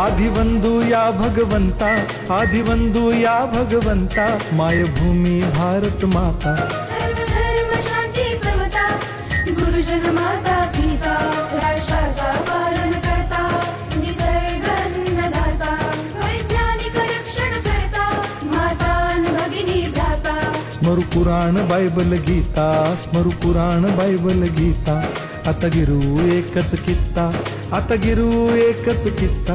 आदिबंधू या भगवंता आदिबंधू या भगवंता मायभूमी भारत माता। गुरुजन माता पिता राष्ट्राचा पालन करता निसर्ग अन्नदाता वैज्ञानिक रक्षण करता माता अन भगिनी भ्राता। स्मरु पुराण बायबल गीता स्मरु पुराण बायबल गीता। आता गिरू एकच कित्ता आता गिरू एकच कित्ता।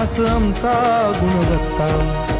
असं आमचा गुणवत्ता.